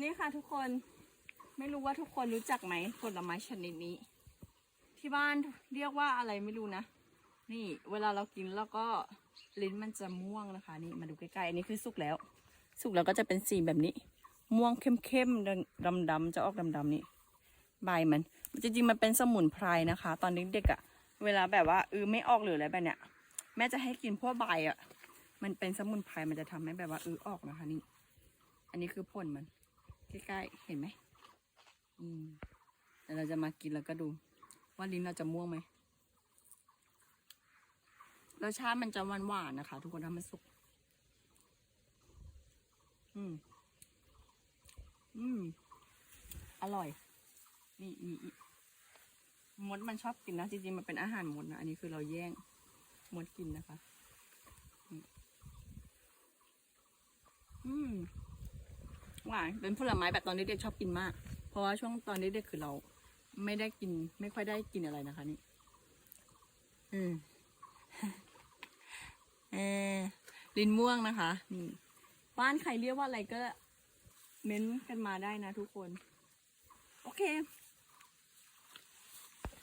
นี่ค่ะทุกคนไม่รู้ว่าทุกคนรู้จักไหมผลไม้ชนิดนี้ ที่บ้านเรียกว่าอะไรไม่รู้นะ นี่เวลาเรากินแล้วก็ลิ้นมันจะม่วงนะคะ นี่มาดูใกล้ๆอันนี้คือสุกแล้ว สุกแล้วก็จะเป็นสีแบบนี้ ม่วงเข้มๆดำๆจะออกดำๆนี่ใบมันจริงๆมันเป็นสมุนไพรนะคะ ตอนเด็กๆอะ่ะ เวลาแบบว่าเออไม่ออกหรืออะไรแบบเนี้ยแม่จะให้กินพวกใบอะ่ะ มันเป็นสมุนไพรมันจะทำให้แบบว่าเออออกนะคะนี่ อันนี้คือผลมัน ใกล้ๆ เห็นไหมอืมเดี๋ยวเราจะมากินแล้วก็ดู ว่าลิ้นเราจะม่วงไหมรสชาติมันจะหวานๆนะคะ ทุกคนถ้ามันสุก อืม อืม อร่อย นี่นี่มดมันชอบกินนะ จริงๆ มันเป็นอาหารมดนะ อันนี้คือเราแย่งมดกินนะคะ อืม หวานเป็นผลไม้แบบตอนเด็กๆชอบกินมาก เพราะว่าช่วงตอนเด็กๆคือเรา ไม่ได้กินไม่ค่อยได้กินอะไรนะคะนี่อืมเออลินม่วงนะคะนี่บ้านใครเรียกว่าอะไรก็เม้นต์กันมาได้นะทุกคน โอเค